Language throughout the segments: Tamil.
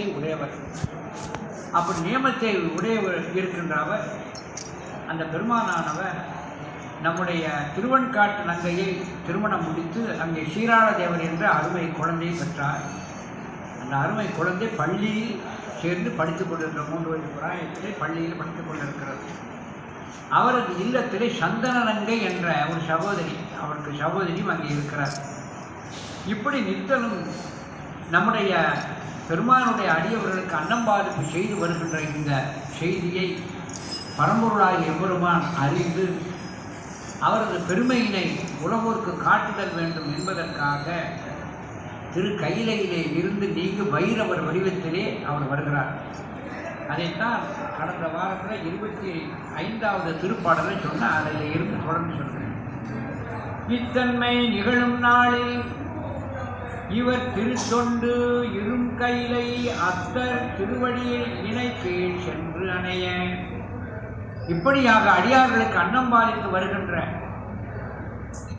நியமத்தை உடையவர். அப்படி நியமத்தை உடையவர் இருக்கின்ற அவர் அந்த பெருமானானவர் நம்முடைய திருவன்காட்டு நங்கையை திருமணம் முடித்து அங்கே ஸ்ரீராள தேவர் என்ற அருமை குழந்தையை பெற்றார். அந்த அருமை குழந்தை பள்ளியில் சேர்ந்து படித்துக் கொண்டிருக்கிற மூன்று வயது பிராயத்திலே பள்ளியில் படித்துக் கொண்டிருக்கிறது. அவரது இல்லத்திலே சந்தன நங்கை என்ற ஒரு சகோதரி அவருக்கு சகோதரியும் அங்கே இருக்கிறார். இப்படி நித்தலும் நம்முடைய பெருமானுடைய அடியவர்களுக்கு அன்னம்பாதிப்பு செய்து வருகின்ற இந்த செய்தியை பரம்பொருளாகிய பெருமான் அறிந்து அவரது பெருமையினை உலகோருக்கு காட்டுதல் வேண்டும் என்பதற்காக திரு கையிலையிலே இருந்து நீங்கு வைரவர் வடிவத்திலே அவர் வருகிறார். அதைத்தான் கடந்த வாரத்தில் இருபத்தி ஐந்தாவது திருப்பாடலை சொன்ன அதில் இருந்து தொடர்ந்து சொல்கிறேன். இத்தன்மை நிகழும் நாளில் இவர் திருத்தொண்டு இரும் கையிலை அத்தர் திருவடியில் இணைப்பேன் சென்று அணைய. இப்படியாக அடியார்களுக்கு அன்னம் பாலித்து வருகின்ற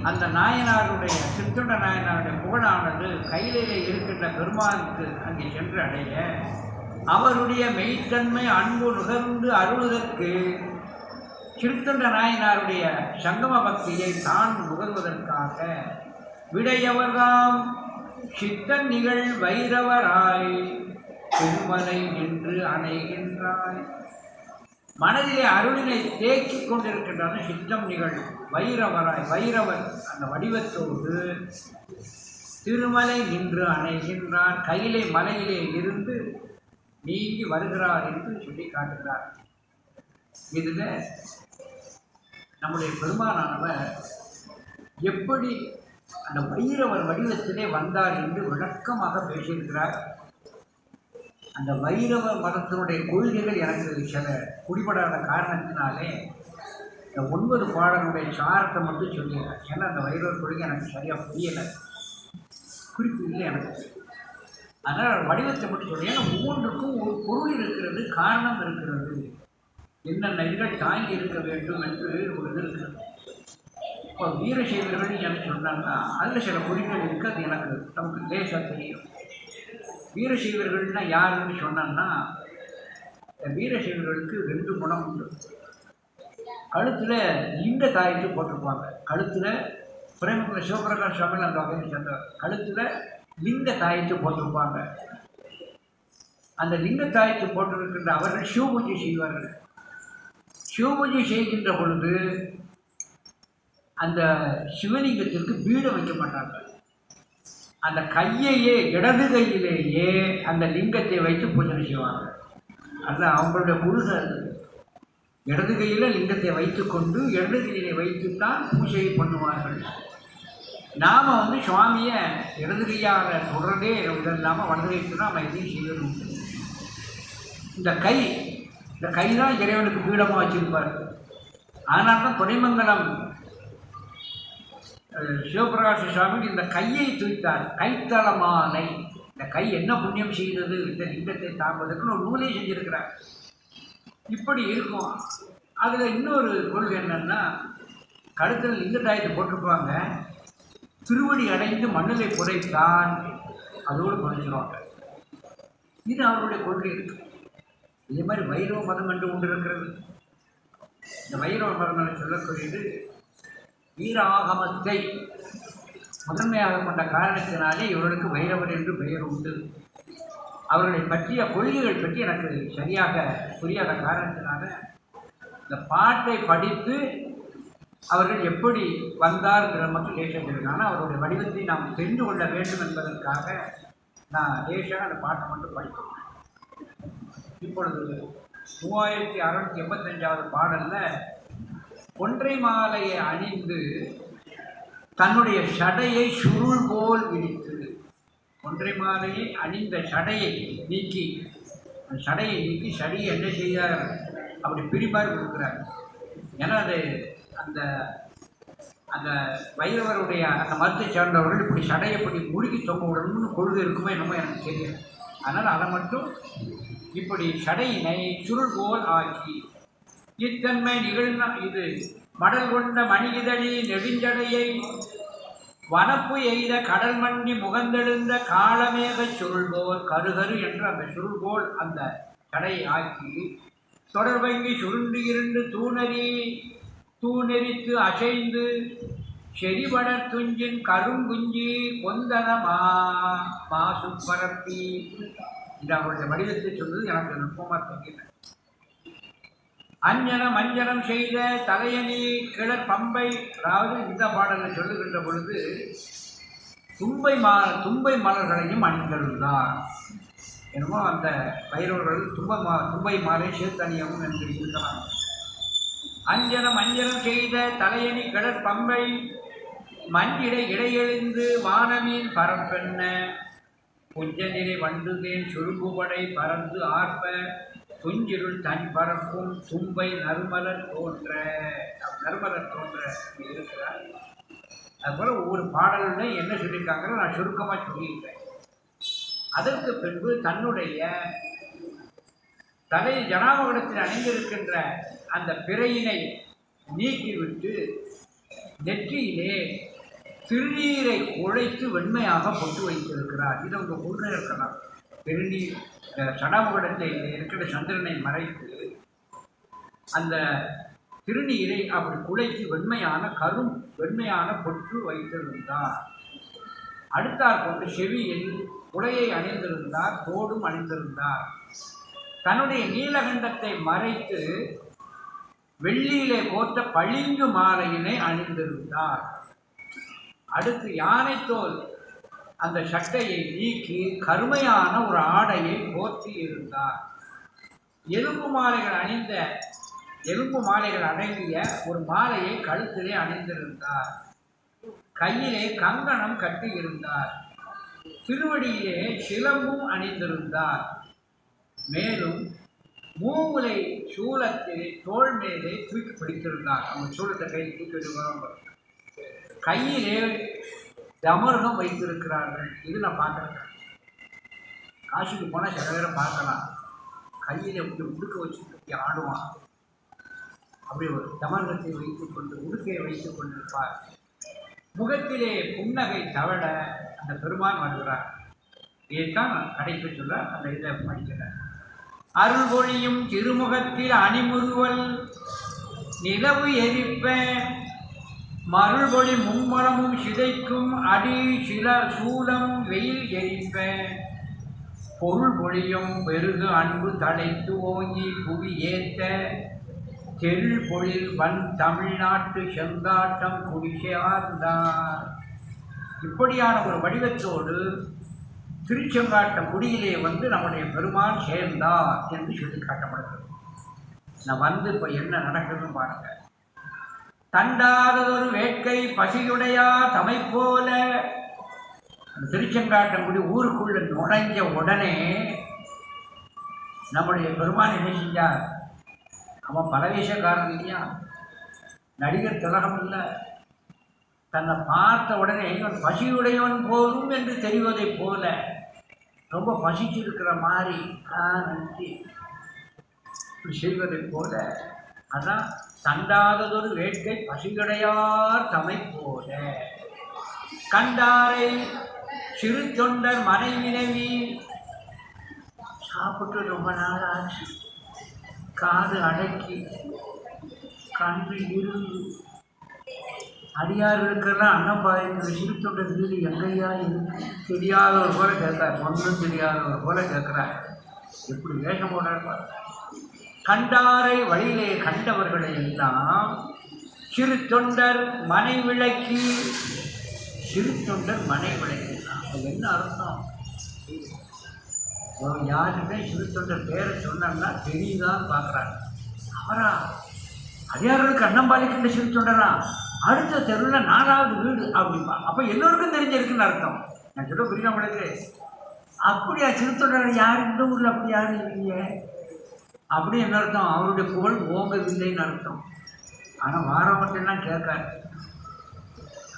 அந்த நாயனாருடைய சித்தொண்ட நாயனாருடைய புகழானது கையிலே இருக்கின்ற பெருமானுக்கு அங்கே சென்று அடைய அவருடைய மெய்த்தன்மை அன்பு நுகர்ந்து அருளுதற்கு சிறுத்தொண்ட நாயனாருடைய சங்கம பக்தியை தான் நுகர்வதற்காக விடையவர்தாம் சித்தன் நிகழ் வைரவராய் பெருமலை நின்று அணைகின்றாய். மனதிலே அருளினை தேக்கிக் கொண்டிருக்கின்றன சித்தம் நிகழ் வைரவராய் வைரவர் அந்த வடிவத்தோடு. திருமலை நின்று அணைகின்றார் கையிலே மலையிலே இருந்து நீங்கி வருகிறார் என்று சொல்லி காட்டுகிறார். இதில் நம்முடைய பெருமானானவர் எப்படி அந்த வைரவர் வடிவத்திலே வந்தார் என்று விளக்கமாக பேசியிருக்கிறார். அந்த வைரவ மதத்தினுடைய கொள்கைகள் எனக்கு சில குடிபடாத காரணத்தினாலே இந்த ஒன்பது பாடலுடைய சாரத்தை மட்டும் சொல்லிடுறேன். ஏன்னா அந்த வைரவர் கொள்கை எனக்கு சரியாக புரியலை. குறிப்பு இல்லை எனக்கு. அதனால் வடிவத்தை மட்டும் சொல்லி ஏன்னா ஒவ்வொன்றுக்கும் ஒரு பொருள் இருக்கிறது காரணம் இருக்கிறது. என்னென்ன இதழ் தாங்கி இருக்க வேண்டும் என்று ஒரு இது இருக்கிறது. இப்போ வீரசைவர்கள் எனக்கு சொன்னாங்கன்னா அதில் சில குறிப்புகள் இருக்குது அது எனக்கு. நமக்கு லேசாக தெரியும் வீரசைவர்கள்னால் யாருன்னு சொன்னான்னா வீரசைவர்களுக்கு ரெண்டு குணம் உண்டு. கழுத்தில் லிங்க தாயத்து போட்டிருப்பாங்க. கழுத்தில் பிரேமகுல சிவபிரகாஷ் சுவாமி அந்த வகையை சேர்ந்தவர் கழுத்தில் லிங்க தாயத்து போட்டிருப்பாங்க. அந்த லிங்க தாயத்து போட்டிருக்கின்ற அவர்கள் சிவபூஜை செய்வார்கள். சிவபூஜை செய்கின்ற பொழுது அந்த சிவலிங்கத்திற்கு பீடம் வைக்க மாட்டாங்க அந்த கையையே இடது கையிலேயே அந்த லிங்கத்தை வைத்து பூஜை செய்வாங்க அது அவங்களுடைய முருக இடது கையில் லிங்கத்தை வைத்துக்கொண்டு இடது கையிலே வைத்துத்தான் பூஜை பண்ணுவார்கள். நாம் வந்து சுவாமியை இடது கையாக தொடர்றதே இல்லாமல் வலது கைக்கு நாம் எதையும் செய்யணும் இந்த கை இந்த கை தான் இறைவனுக்கு பீடமாக வச்சிருப்பார். அதனால தான் துணைமங்கலம் அஹ், சிவபிரகாச சுவாமி இந்த கையை தூய்த்தார். கைத்தளமாலை. இந்த கை என்ன புண்ணியம் செய்தது? இந்த லிங்கத்தை தாங்குவதற்குன்னு ஒரு நூலை செஞ்சிருக்கிறார். இப்படி இருக்கும். அதில் இன்னொரு கொள்கை என்னன்னா கழுத்தில் லிங்கத்தாயத்தை போட்டிருப்பாங்க. திருவடி அடைந்து மண்ணிலை புதைத்தான் அதோடு குறைஞ்சிருவாங்க இது அவருடைய கொள்கை இருக்கு. இதே மாதிரி வைரவ மதம் என்று கொண்டு இருக்கிறது. இந்த வைரவ மதங்களை சொல்லக்கூடியது வீராகமத்தை முதன்மையாக கொண்ட காரணத்தினாலே இவர்களுக்கு வைரவர் என்று பெயர் உண்டு. அவர்களை பற்றிய கொள்கைகள் பற்றி எனக்கு சரியாக புரியாத காரணத்தினால இந்த பாட்டை படித்து அவர்கள் எப்படி வந்தார்ங்கிற மட்டும் லேசாக அவருடைய வடிவத்தை நாம் தெரிந்து கொள்ள வேண்டும் என்பதற்காக நான் லேசாக அந்த பாட்டை மட்டும் படிக்கிறேன். இப்பொழுது மூவாயிரத்தி அறநூற்றி எண்பத்தஞ்சாவது பாடலில் ஒன்றை மாலையை அணிந்து தன்னுடைய சடையை சுருள் போல் விரித்து ஒன்றை மாலையை அணிந்த சடையை நீக்கி அந்த சடையை நீக்கி சடையை என்ன செய்யார் அப்படி பிரிப்பார் கொடுக்குறார். ஏன்னா அது அந்த அந்த வைரவருடைய அந்த மதத்தை சேர்ந்தவர்கள் இப்படி சடையை இப்படி முழுகி தொங்க விடணும்னு கொள்கை இருக்குமோ என்னமோ எனக்கு தெரியும் அதனால் அதை மட்டும் இப்படி சடையினை சுருள் போல் ஆக்கி இத்தன்மை நிகழ்ந்த இது மடல் கொண்ட மணிகிதழி நெடுஞ்சடையை வனப்பு எய்த கடல் மண்டி முகந்தெழுந்த காலமேக சுருள்போல் கருகரு என்ற அந்த சுருள்போல் அந்த கடையை ஆக்கி தொடர்பங்கி சுருண்டு இருண்டு தூணறி தூணெறித்து அசைந்து செறிவடர் துஞ்சின் கருங்குஞ்சி கொந்தன மா மாசு பரப்பி. இது அவருடைய வடிவத்தை சொல்வது எனக்கு நுட்பமாக தெரியல அஞ்சனம் அஞ்சனம் செய்த தலையணி கிளர் பம்பை அதாவது இந்த பாடலை சொல்லுகின்ற பொழுது தும்பை மா தும்பை மலர்களையும் அணிந்திருந்தார் என்னமோ அந்த பைரவர்கள் தும்ப மா தும்பை மாலை சேர்த்தணியவும் என்று இருக்கலாம் அஞ்சனம் அஞ்சனம் செய்த தலையணி கிளர் பம்பை மண்ணிடை இடையெழுந்து வானமீன் பரப்பென்ன புஞ்சநிலை வண்டுதேன் சுருங்குபடை பறந்து ஆர்ப்ப துஞ்சிருள் தன் பரப்பும் தும்பை நறுமலர் தோன்ற நறுமலர் தோன்ற இருக்கிறார். அதுபோல் ஒவ்வொரு பாடல்லையும் என்ன சொல்லியிருக்காங்கன்னு நான் சுருக்கமாக சொல்லியிருக்கேன். அதற்கு பின்பு தன்னுடைய தலை ஜனாமகுடத்தில் அணிந்திருக்கின்ற அந்த பிறையினை நீக்கிவிட்டு நெற்றியிலே திருநீரை குழைத்து வெண்மையாக பொட்டு வைத்திருக்கிறார். இது அவங்க கொண்டு இருக்கலாம். திருநீர் சடாமுகடத்தில் இருக்கிற சந்திரனை மறைத்து அந்த திருநீரை அப்படி குழைத்து வெண்மையான கரும் வெண்மையான பொற்று வைத்திருந்தார். அடுத்தார் கொண்டு செவியில் உடையை அணிந்திருந்தார் தோடும் அணிந்திருந்தார். தன்னுடைய நீலகண்டத்தை மறைத்து வெள்ளியிலே போட்ட பளிங்கு மாலையினை அணிந்திருந்தார். அடுத்து யானைத்தோல் அந்த சட்டையை நீக்கி கருமையான ஒரு ஆடையை போற்றி இருந்தார் எலும்பு மாலைகள் அணிந்த எலும்பு மாலைகள் அடங்கிய ஒரு மாலையை கழுத்திலே அணிந்திருந்தார். கையிலே கங்கணம் கட்டி இருந்தார் திருவடியிலே சிலம்பும் அணிந்திருந்தார். மேலும் மூவுலை சூலத்தில் தோல் மேலே தூக்கி பிடித்திருந்தார். அவங்க சூலத்தை கையில் தூக்கி வரும் கையிலே தமர்கம் வைத்திருக்கிறார்கள். இது நான் பார்க்குறேன் காசிக்கு போனால் சில பேரை பார்க்கலாம். கையில் இப்படி உடுக்க வச்சு கட்டி ஆடுவான். அப்படி ஒரு தமர்கத்தை வைத்துக் கொண்டு உடுக்கையை வைத்துக் கொண்டிருப்பார். முகத்திலே புன்னகை தவழ அந்த பெருமான் வருகிறார். இதைத்தான் நான் கடைக்கு சொல்ல அந்த இதை படிக்கிறேன். அருள்மொழியும் திருமுகத்தில் அணிமுறுவல் நிலவு எரிப்பேன். மருள்பொழி மும்மரமும் சிதைக்கும் அடி சில சூலம் வெயில் எரிப்ப பொருள் பொழியும் பெருகு அன்பு தழைத்து ஓங்கி புவி ஏத்த. தெருள் பொழில் வன் தமிழ்நாட்டு செங்காட்டம் குடிசார்ந்தார் இப்படியான ஒரு வடிவத்தோடு திருச்செங்காட்டம் குடியிலே வந்து நம்முடைய பெருமான் சேர்ந்தார் என்று சொல்லி காட்டப்படுகிறது. நான் வந்து இப்போ என்ன நடக்குதுன்னு பாருங்க. தண்டாததொரு வேட்கை பசியுடையா தமை போல திருச்செங்காட்டங்குடி ஊருக்குள்ள நுழைஞ்ச உடனே நம்முடைய பெருமான் என்ன செஞ்சார்? அவன் பலவேஷக்காரன் இல்லையா? நடிகர் திலகம் இல்லை. தன்னை பார்த்த உடனே இவன் பசியுடையவன் போலும் என்று தெரிவதைப் போல ரொம்ப பசிச்சிருக்கிற மாதிரி ஆ நினச்சி இப்படி செய்வதைப் போல அதான் தண்டாததொரு வேட்கை பசியுடையார் தமை போல கண்டாரை சிறு தொண்டர் மனைவினவி. சாப்பிட்டு ரொம்ப நாள் ஆச்சு காது அடக்கி கண்டு இருந்து அடியார்களுக்கெல்லாம் அண்ணன் பாய்ந்த சிறு தொண்டர் வீடு எங்கேயா தெரியாதவர் போல கேட்கிறார். ஒன்றும் தெரியாதவர் போல கேட்கிறார். எப்படி வேஷம் போடுறார் பாருங்க. கண்டாரை வழியிலே கண்டவர்களை எல்லாம் சிறு தொண்டர் மனை விளக்கி சிறு தொண்டர் மனை விளக்கி. அது என்ன அர்த்தம்? யாருமே சிறு தொண்டர் பேரை சொன்னா தெரியுதான்னு பார்க்குறாங்க. அவரா அடியார்களுக்கு அன்னம்பாலிக்கின்ற சிறு தொண்டரா? அடுத்த தெருவில் நாலாவது வீடு அப்படிம்பா. அப்போ எல்லோருக்கும் தெரிஞ்சிருக்குன்னு அர்த்தம். நான் சொல்ல புரியுதா உங்களுக்கு? அப்படியா? சிறு தொண்டர் யார்? இந்த ஊரில் அப்படி யாரும் இல்லையே. அப்படி என்ன அர்த்தம்? அவருடைய புகழ் ஓங்கவில்லைன்னு அர்த்தம். ஆனால் வாரவற்றெல்லாம் கேட்காரு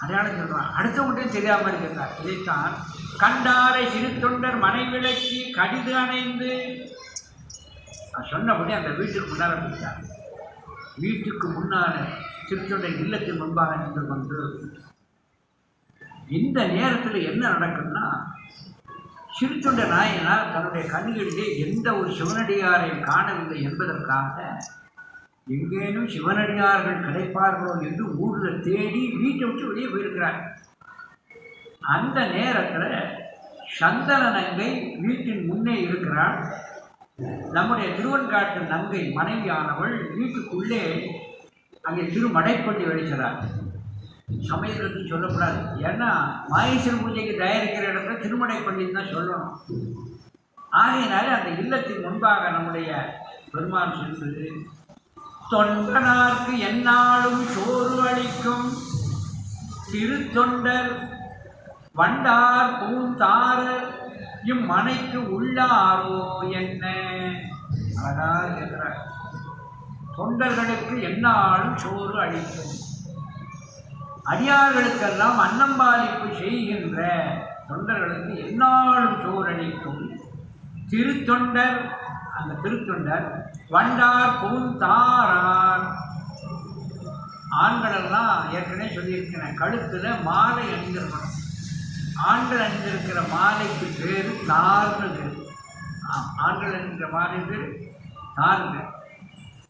அடையாளம் சொல்கிறான் அடுத்தவங்கள்ட்டையும் தெரியாமல் இருக்கிறார். இதைத்தான் கண்டாரை சிறு தொண்டர் மனை விளக்கி கடிது அணைந்து. நான் சொன்னபடி அந்த வீட்டுக்கு முன்னால் போயிட்டார். வீட்டுக்கு முன்னால் திருத்தொண்டை இல்லத்தின் முன்பாக நின்று கொண்டு இந்த நேரத்தில் என்ன நடக்கும்னா சிரித்துண்ட நாயனால் தன்னுடைய கண்களிலே எந்த ஒரு சிவனடியாரையும் காணவில்லை என்பதற்காக எங்கேனும் சிவனடியார்கள் கிடைப்பார்களோ என்று ஊரில் தேடி வீட்டை விட்டு வெளியே போயிருக்கிறார். அந்த நேரத்தில் சந்தன நங்கை வீட்டின் முன்னே இருக்கிறாள் நம்முடைய திருவன்காட்டு நங்கை மனைவியானவள் வீட்டுக்குள்ளே அங்கே திருமடைப்பள்ளி வெளிக்கிறார் சமயத்துக்கு சொல்லக்கூடாது. ஏன்னா மாயேஸ்வர பூஜைக்கு தயாரிக்கிற இடத்துல பண்ணின்னு தான் சொல்லணும். ஆகையினால அந்த இல்லத்தின் முன்பாக நம்முடைய பெருமான் சொல்வது தொண்டனார்க்கு எந்நாளும் சோறு அளிக்கும். திருத்தொண்டர் வண்டார் பூந்தாரர் இம்மனைக்கு உள்ளாரோ என்ன? அழகாக இருக்கிறார் தொண்டர்களுக்கு எந்நாளும் சோறு அளிக்கும். அடியார்களுக்கெல்லாம் அன்னம்பாலிப்பு செய்கின்ற தொண்டர்களுக்கு எந்நாளும் சோறு திருத்தொண்டர் அந்த திருத்தொண்டர் வண்டார் பூந்தாரார். ஆண்களெல்லாம் ஏற்கனவே சொல்லியிருக்கிறேன் கழுத்தில் மாலை அணிந்திருக்கணும் ஆண்கள் அணிந்திருக்கிற மாலைக்கு பேர் தார்னு பேர். ஆண்கள் அணிந்த மாலை பேர் தார்னு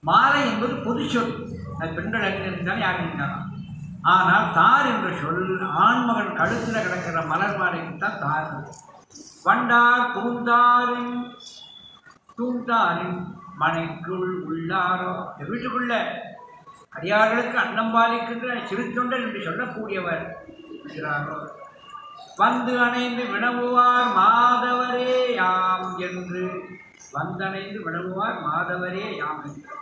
மாலை என்பது பொது சொல். அது பெண்கள் அணிந்திருந்தாலும் யார் அணிந்தாலும். ஆனால் தார் என்று சொல் ஆண்மகன் கழுத்தில் கிடக்கிற மலர் மாலைக்கு தான் தார். வண்டார் பூந்தாரின் தூந்தாரின் மனைக்குள் உள்ளாரோ? வீட்டுக்குள்ள அடியார்களுக்கு அன்னம் பாலிக்கின்ற சிறு தொண்டர் என்று சொல்லக்கூடியவர் இருக்கிறாரோ? வந்து அணைந்து வினவுவார் மாதவரே யாம் என்று. வந்தணைந்து வினவுவார் மாதவரே யாம் என்று.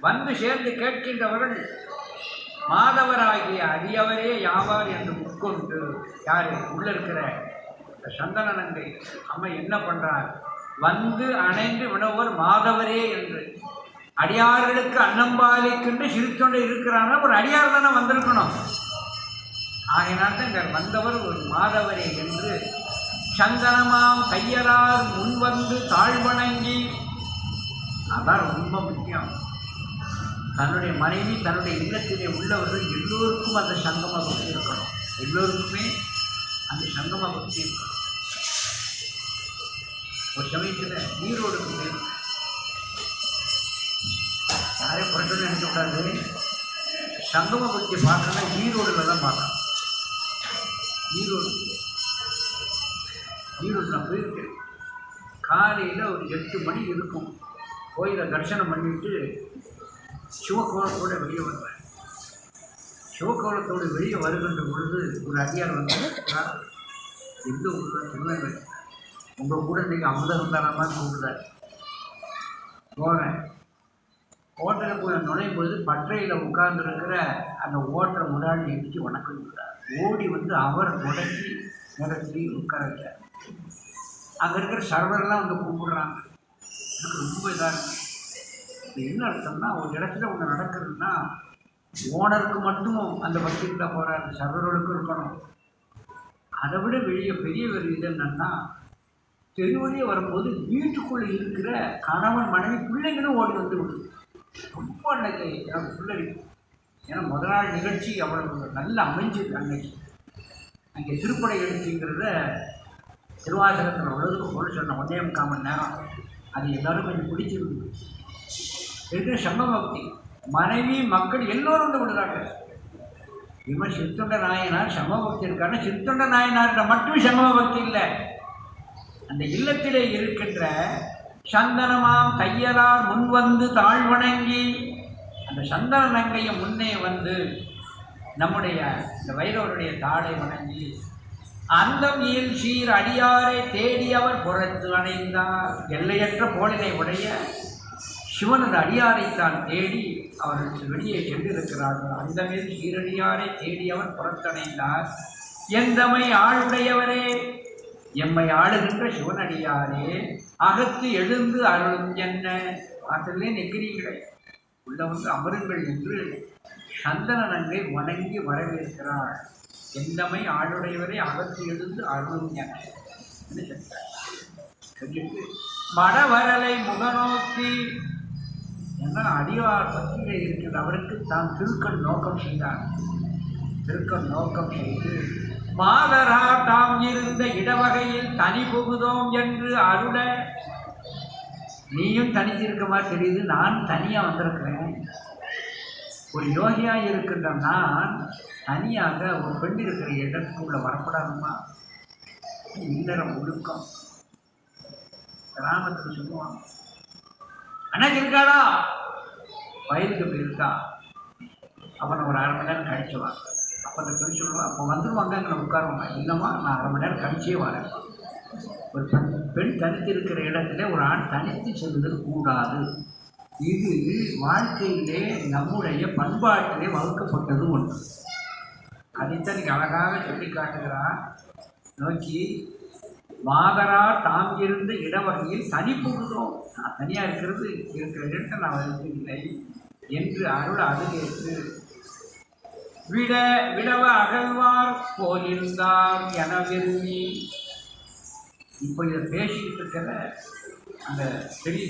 வந்து சேர்ந்து கேட்கின்றவர்கள் மாதவராகிய அடியவரே யாவார் என்று உட்கொண்டு யார்? உள்ள இருக்கிற இந்த சந்தனநங்கை அம்மா என்ன பண்றார்? வந்து அணைந்து வினவர் மாதவரே என்று. அடியார்களுக்கு அன்னம்பாலிக்கின்ற சிரித்தொண்டு இருக்கிறாங்க. ஒரு அடியார் தானே வந்திருக்கணும். ஆகையினால் தான் இங்கே வந்தவர் ஒரு மாதவரே என்று. சந்தனமாம் கையலார் முன்வந்து தாழ்வணங்கி. அதான் ரொம்ப முக்கியம். தன்னுடைய மனைவி தன்னுடைய இல்லத்திலே உள்ளவர்கள் எல்லோருக்கும் அந்த சங்கம பக்தி இருக்கணும். எல்லோருக்குமே அந்த சங்கம பக்தி இருக்கணும். ஒரு சமயத்தில் நீரோடு போயிருக்கேன் யாரையும் புரட்சி நினைக்கக்கூடாது சங்கம பக்தி பார்க்கணும்னா ஈரோடில் தான் பார்க்கணும் ஈரோடு ஈரோடு நான் போயிருக்கேன் காலையில் ஒரு எட்டு மணி இருக்கும். கோயிலை தரிசனம் பண்ணிட்டு சிவகோலத்தோட வெளியே வருவார். சிவகோலத்தோடு வெளியே வருகின்ற பொழுது ஒரு அதிகாரம் வந்து எந்த ஊரில் திருநெல்வேலி? உங்கள் கூட நீங்கள் அமுதம் தரமாக கூப்பிடுறாரு. போகிறேன் ஹோட்டலுக்கு போய் நுழையும் பொழுது பற்றையில் உட்கார்ந்துருக்கிற அந்த ஓட்டரை முதலாளி இடித்து வணக்கம் ஓடி வந்து அவர் முடக்கி நிறத்தி உட்கார வச்சார் அங்கே இருக்கிற சர்வரெல்லாம் வந்து கூப்பிடுறாங்க. எனக்கு ரொம்ப இதாக இருக்குது என்ன அர்த்தம்னா ஒரு இடத்துல ஒன்று நடக்குதுன்னா ஓனருக்கு மட்டும் அந்த பக்திக்கிட்ட போகிறாரு சர்வர்களுக்கும் இருக்கணும். அதை விட வெளியே பெரிய ஒரு இது என்னன்னா தெருவழியே வரும்போது வீட்டுக்குள்ளே இருக்கிற கணவன் மனைவி பிள்ளைங்களும் ஓடி வந்து விடுது ரொம்ப அன்னைக்கு எனக்கு பிள்ளை ஏன்னா முதல் நாள் நிகழ்ச்சி அவ்வளவு நல்ல அமைஞ்சது அன்னைக்கு. அங்கே திருப்படை எழுச்சிங்கிறத திருவாசகத்தில் உலகத்துக்கு போய் சொன்ன ஒன்றே முக்கால் மணி நேரம். அது எல்லோரும் கொஞ்சம் பிடிச்சிருந்தது. இருக்கிற சம்பபக்தி மனைவி மக்கள் எல்லோரும் வந்து விடுறாங்க இவன் சித்தொண்ட நாயனார் சமபக்தி இருக்கான சித்தொண்ட நாயனார்கிட்ட மட்டும் சமபக்தி இல்லை. அந்த இல்லத்திலே இருக்கின்ற சந்தனமாம் தையலார் முன்வந்து தாழ்வணங்கி அந்த சந்தன நங்கையை முன்னே வந்து நம்முடைய இந்த வைரவருடைய தாளை வணங்கி அந்தம் ஈல் சீர் அடியாரை தேடியவர் புறத்து அணைந்தார் எல்லையற்ற போலினை உடைய சிவனது அடியாரைத்தான் தேடி அவர்கள் வெளியே சென்றிருக்கிறார்கள் அந்த மேல் சீரடியாரை தேடியவர் புறத்தடைந்தார் எந்தமை ஆளுடையவரே? எம்மை ஆளுகின்ற சிவனடியாரே அகத்து எழுந்து அருளும் என்ன? அதிலே நெக்கிறீங்களே உள்ள வந்து அமருங்கள் என்று சந்தன நங்கை வணங்கி வரவேற்கிறாள். எந்தமை ஆளுடையவரை அகத்து எழுந்து அருளும் என சொல்லிட்டு மடவரலை முகநோக்கி என்ன அடியார் பத்தியிலே இருக்கிற அவருக்கு தான் திருக்கண் நோக்கம் செய்தார். திருக்கண் நோக்கம் செய்து மாதரா தாம் இருந்த இடவகையில் தனி புகுதோம் என்று அருள நீயும் தனிச்சிருக்க மாதிரி தெரியுது. நான் தனியாக வந்திருக்கிறேன். ஒரு யோகியாக இருக்கின்ற நான் தனியாக ஒரு பெண் இருக்கிற இடத்துக்குள்ள வரப்படாதுமா இல்லறம் ஒழுக்கம் கிராமத்தில் சொல்லுவாங்க. அண்ணாச்சி இருக்காடா? வயலுக்கு போயிருக்கா அவனை ஒரு அரை மணி நேரம் கழிச்சு வாங்க. அப்போ அந்த பெண் சொல்லுவான் அப்போ வந்துடுவாங்க அங்கே உட்காருவாங்க. இல்லைம்மா நான் அரை மணி நேரம் கழிச்சே வரேன். ஒரு பெண் பெண் தனித்து இருக்கிற இடத்துல ஒரு ஆண் தனித்து செல்வது கூடாது. இது வாழ்க்கையிலே நம்முடைய பண்பாட்டிலே வகுக்கப்பட்டது ஒன்று. அதைத்தான் நீங்க அழகாக சொல்லி காட்டுகிறான் நோக்கி மாதரா தாம் இருந்த இடவகையில் தனி புகுதோம் நான் தனியாக இருக்கிறது இருக்கிற இடத்தை நான் வைக்கவில்லை என்று அருள் அதுகேற்று விட விடவ அகழ்வார் போலிருந்தார் என விரும்பி. இப்போ இதை பேசிக்கிட்டு இருக்கிற அந்த செடி.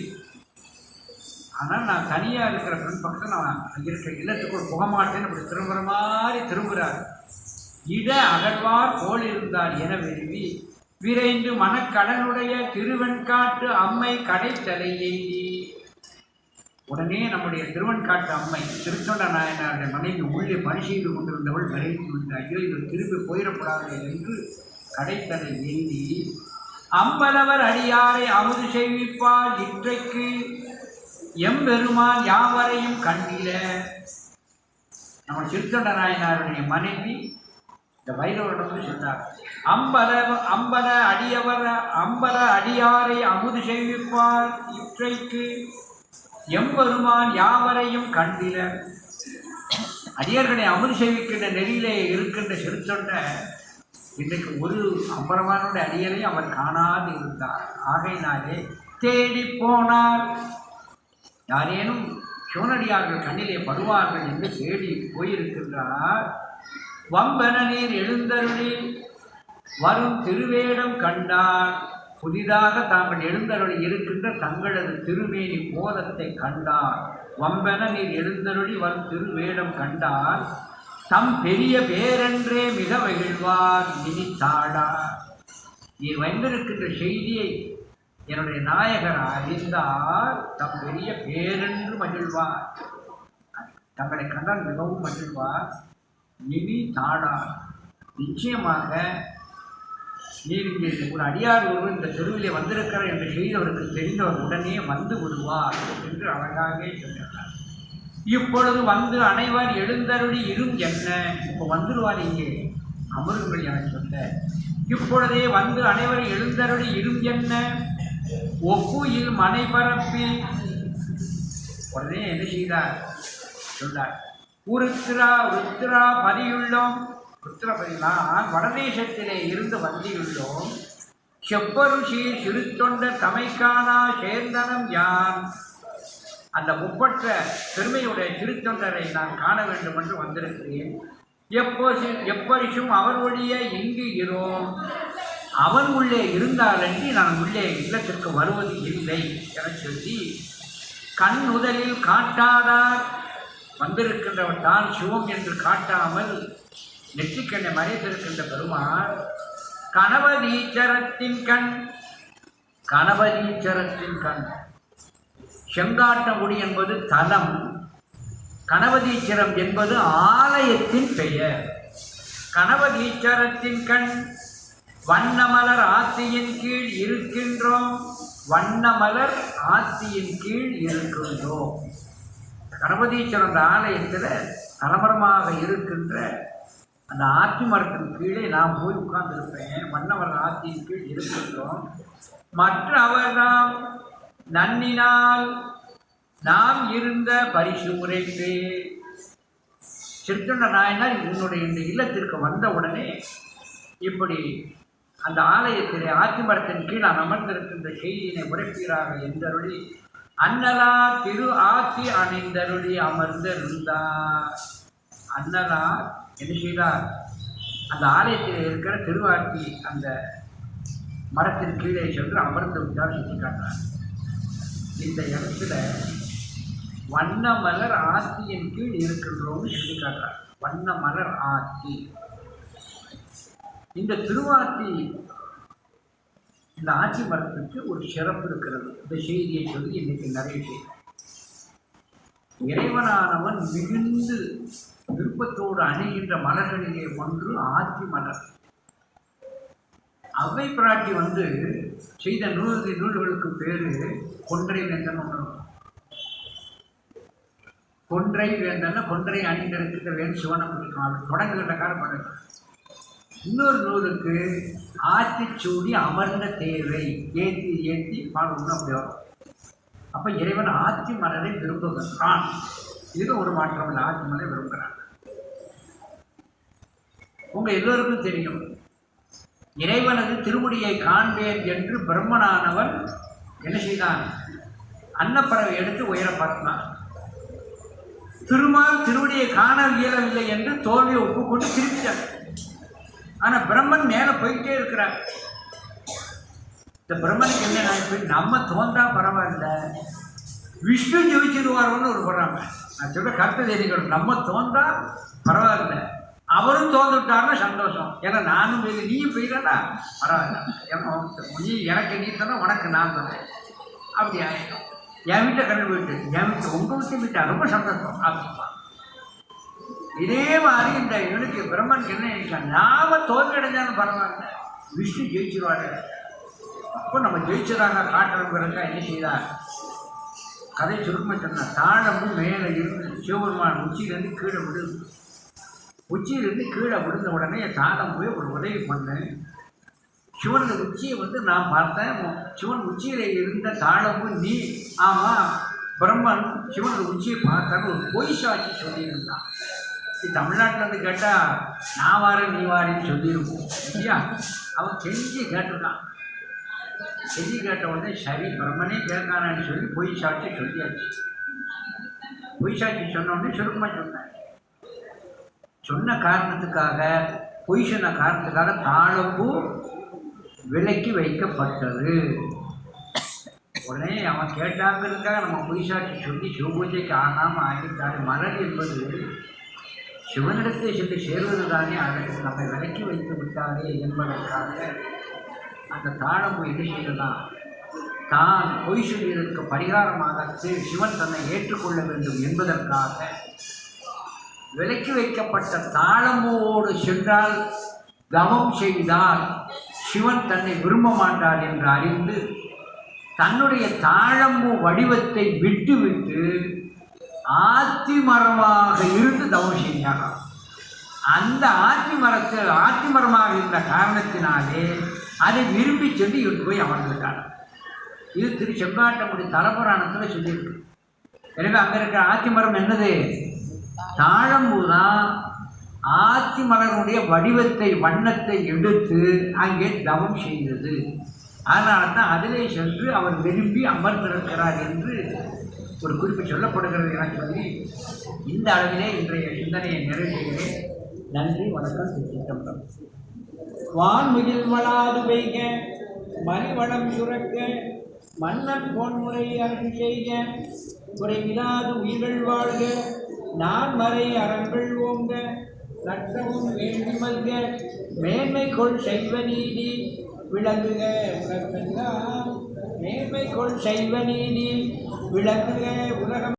ஆனால் நான் தனியாக இருக்கிற பெண் பக்கத்தில் நான் இருக்கிற இல்லத்துக்குள் போக மாட்டேன்னு அப்படி திரும்புகிற மாதிரி திரும்புகிறார். இட அகழ்வார் போல் இருந்தார் என விரும்பி. விரைந்து மனக்கடனுடைய திருவெண்காட்டு அம்மை கடைத்தலை எய்தி. உடனே நம்முடைய திருவெண்காட்டு அம்மை திருத்தொண்ட நாயனாருடைய மனைவி உள்ளே பணி செய்து கொண்டிருந்தவள் விரைந்து விட்டு ஐயோ இது திரும்பி போயிடக்கூடாது என்று கடைத்தலை எய்தி. அம்பலவர் அடியாரை அமுது செய்விப்பார் இன்றைக்கு எம்பெருமான் யாவரையும் கண்டில. நம்ம திருத்தொண்ட நாயனாருடைய மனைவி இந்த வைரவரிடம் சொன்னார் அம்பல அம்பல அடியவர் அம்பல அடியாரை அமுது செய்விப்பார் இற்றைக்கு. எம்பெருமான் யாவரையும் கண்டில அடியார்களை அமுது செய்விக்கின்ற நெறியிலே இருக்கின்ற சிறுத்தொண்ட இன்றைக்கு ஒரு அம்பரமானோட அடியரையும் அவர் காணாது இருந்தார். ஆகையினாலே தேடி போனார். யாரேனும் சிவனடியார்கள் கண்ணிலே படுவார்கள் என்று தேடி போயிருக்கின்றார். வம்பென நீர் எழுந்தருளி வரும் திருவேடம் கண்டார். புதிதாக தாங்கள் எழுந்தருளி இருக்கின்ற தங்களது திருமேனி போதத்தை கண்டார். வம்பென நீர் எழுந்தருளி வரும் திருவேடம் கண்டார். தம் பெரிய பேரென்றே மிக மகிழ்வார். நினைத்தாடார் நீர் வந்திருக்கின்ற செய்தியை என்னுடைய நாயகர் அறிந்தார். தம் பெரிய பேரென்று மகிழ்வார். தங்களை கண்டால் மிகவும் மகிழ்வார். நிதி தாடார் நிச்சயமாக நீர் இங்கே ஒரு அடியார் ஒருவர் இந்த தெருவிலே வந்திருக்கிறார் என்ற செய்தி அவருக்கு தெரிந்தவர் உடனே வந்து விடுவார் என்று அழகாக சொன்னார் இப்பொழுது வந்து அனைவர் எழுந்தருளி இரும் என்ன? இப்போ வந்துடுவார் இங்கே. அமருங்கள் என சொல்ல இப்பொழுதே வந்து அனைவர் எழுந்தருளி இரும் என்ன? ஒப்புயில் மனை பரப்பில் உடனே என்ன செய்தார்? சொன்னார் உருத்ரா உத்ரா பதியுள்ளோம். உத்திரபதி வடதேசத்திலே இருந்து வந்தியுள்ளோம். செப்பருஷி சிறுத்தொண்ட தமைக்கானா சேர்ந்தனம் யான்? அந்த முப்பற்ற பெருமையுடைய திருத்தொண்டரை நான் காண வேண்டும் என்று வந்திருக்கிறேன். எப்போ எப்பரிசும் அவர் ஒழிய இங்கு இரோம் அவன் உள்ளே இருந்தாலன்றி நான் உள்ளே இல்லத்திற்கு வருவது இல்லை என சொல்லி கண் முதலில் காட்டாதார். வந்திருக்கின்றவன் தான் சிவம் என்று காட்டாமல் நெற்றிக்கண்ணை மறைந்திருக்கின்ற பெருமான் கணவதீச்சரத்தின் கண் கணவதீச்சரத்தின் கண். செங்காட்டமுடி என்பது தலம் கணவதீச்சரம் என்பது ஆலயத்தின் பெயர். கணவதீச்சரத்தின் கண் வண்ணமலர் ஆத்தியின் கீழ் இருக்கின்றோம் வண்ணமலர் ஆத்தியின் கீழ் இருக்கின்றோம். கணபதீஸ்வரன் ஆலயத்தில் தலமரமாக இருக்கின்ற அந்த ஆத்தி மரத்தின் கீழே நான் போய் உட்கார்ந்துருப்பேன். மன்னவர் ஆத்தியின் கீழ் இருக்கின்றோம். மற்ற அவர்தாம் நன்னினால் நாம் இருந்த பரிசு முறைக்கு சிறுத்தொண்ட நாயனார் உன்னுடைய இந்த இல்லத்திற்கு வந்த உடனே இப்படி அந்த ஆலயத்திலே ஆத்திமரத்தின் கீழ் நான் அமர்ந்திருக்கின்ற செய்தியினை உரைப்பீராக என்றருளி அண்ணலா திரு ஆத்தி அணிந்தருளி அமர்ந்திருந்தார் அண்ணலா என்ன செய்தார்? அந்த ஆலயத்தில் இருக்கிற திருவார்த்தி அந்த மரத்தின் கீழே சென்று அமர்ந்து விட்டார் சுட்டி இந்த இடத்துல வண்ண மலர் ஆத்தியின் கீழ் இருக்கின்றோம்னு சொல்லி காட்டுறார் வண்ண மலர் ஆத்தி இந்த திருவாத்தி இந்த ஆட்சி மரத்துக்கு ஒரு சிறப்பு இருக்கிறது. இந்த செய்தியை சொல்லி இன்னைக்கு நிறைய செய்தி இறைவனானவன் மிகுந்து விருப்பத்தோடு அணுகின்ற மலர்களிலே ஒன்று ஆட்சி மலர். அவை பிராட்டி வந்து செய்த நூறு நூல்களுக்கு பேரு கொன்றை வேந்தன் ஒன்று. கொன்றை வேந்தன்னா கொன்றை அணிந்திருக்கிற வேண்டு சிவனை பிடிக்கும் அவர் தொடங்குகின்ற காலம் பண்ணுங்க இன்னொரு நூலுக்கு ஆத்திச்சூடி அமர்ந்த தேவை. ஏற்றி ஏற்றி பாடணும்னு அப்படி வரும். அப்போ இறைவன் ஆத்தி மலரை விரும்புகிறான். இது ஒரு மாற்றம் இல்லை. ஆத்தி மலரை விரும்புகிறான். உங்கள் எல்லோருக்கும் தெரியும். இறைவனது திருமுடியை காண்பேன் என்று பிரம்மனானவன் என்ன செய்தான் அன்னப்பறவை எடுத்து உயர பார்த்தான் திருமால் திருவடியை காண இயலவில்லை என்று தோல்வியை ஒப்புக்கொண்டு திருப்பிட்டார் ஆனால் பிரம்மன் மேலே போயிட்டே இருக்கிறார். இந்த பிரம்மனுக்கு என்ன நினைப்பு நம்ம தோன்றா பரவாயில்ல. விஷ்ணு ஜெயிச்சிருவாரோன்னு ஒரு போடுறாங்க நான் சொல்ல கருத்து தெரிவிக்கணும் நம்ம தோன்றா பரவாயில்ல. அவரும் தோந்துட்டாருன்னா சந்தோஷம். ஏன்னா நானும் போய் நீயும் போயிடா பரவாயில்ல. ஏன்னா நீ எனக்கு நீ தானே உனக்கு நான் தானே அப்படி ஆகிடும் என் வீட்டை கண்டு போயிட்டு என் வீட்டை உங்கள் வீட்டு ரொம்ப சந்தோஷம். அப்படிப்பா இதே மாதிரி இந்த இவனுக்கு பிரம்மனுக்கு என்ன நினைச்சான் நாம தோல்வியடைஞ்சாலும் பரவாயில்ல. விஷ்ணு ஜெயிச்சிருவாரு. அப்போ நம்ம ஜெயிச்சதாக காட்டுறவங்க என்ன செய்தார்? கதை சுருக்கமாக சொன்ன தாழமும் மேலே இருந்து சிவபெருமான் உச்சியிலேருந்து கீழே விடுது உச்சியிலேருந்து கீழே விழுந்த உடனே தாழம் போய் ஒரு உதவி பண்ணேன் சிவனது உச்சியை வந்து நான் பார்த்தேன். சிவன் உச்சியில் இருந்த தாளமும் நீ ஆமாம் பிரம்மன் சிவனது உச்சியை பார்த்தான்னு ஒரு பொய் சாட்சி சொல்லியிருந்தான். தமிழ்நாட்டில் வந்து கேட்டால் நான் வாரேன் நீ வாரேன்னு சொல்லியிருப்போம். இல்லையா? அவன் கெஞ்சி கேட்டிருக்கான். கெஞ்சி கேட்ட உடனே சரி பிரம்மனே கேட்கானான்னு சொல்லி பொய் சாட்சி சொல்லியாச்சு. பொய் சாட்சி சொன்னோடனே சுருக்கமாக சொன்னேன் சொன்ன காரணத்துக்காக பொய் சொன்ன காரணத்துக்காக தாழம்பூ விலக்கி வைக்கப்பட்டது. உடனே அவன் கேட்டாங்கிறதுக்காக நம்ம பொய் சாட்சி சொல்லி சிவபூஜைக்கு ஆகாமல் ஆகிட்டாரு மலர் என்பது சிவனிடத்தை சென்று சேர்வதுதானே அதற்கு நம்மை விலக்கி வைத்து விட்டாரே என்பதற்காக அந்த தாழம்பு என்ன செய்யலாம் தான் பொய் சொல்லியதற்கு பரிகாரமாக சிவன் தன்னை ஏற்றுக்கொள்ள வேண்டும் என்பதற்காக விலக்கி வைக்கப்பட்ட தாழம்போடு சென்றால் தவம் செய்தால் சிவன் தன்னை விரும்ப மாட்டார் என்று அறிந்து தன்னுடைய தாழம்பு வடிவத்தை விட்டுவிட்டு ஆத்தி மரமாக இருந்து தவம் அந்த ஆத்தி மரத்தில் ஆத்தி மரமாக இருந்த காரணத்தினாலே அதை விரும்பி சொல்லி இவன் போய் அமர்ந்திருக்காங்க இது திரு செவ்வாட்டமுடி தலபுராணத்தில் சொல்லியிருக்கு. எனவே அங்கே இருக்கிற ஆத்தி மரம் என்னது? தாழம்பூ தான் ஆத்தி மலருடைய வடிவத்தை வண்ணத்தை எடுத்து அங்கே தவம் செய்தது. அதனால தான் அதிலே சென்று அவர் விரும்பி அமர்ந்திருக்கிறார் என்று ஒரு குறிப்பு சொல்லப்படுகிறது என சொல்லி இந்த அளவிலே இன்றைய சிந்தனையை நிறைவு செய்கிறேன் நன்றி வணக்கம் திருச்சிட்டம்பரம் வான்முகில் வளாது பெய்க மணிவளம் சுரக்க மன்னன் போன்முறை அரசு செய்க குறைவிலாது உயிர்கள் வாழ்க நான் மறை அறங்கள் ஓங்க லட்சமும் வேண்டி மல்க மேன்மை கொள் செய்வ நீதி விளங்குக. உலகமெல்லாம் மேன்மை கொள் செய்வ நீதி விளங்குக உலகம்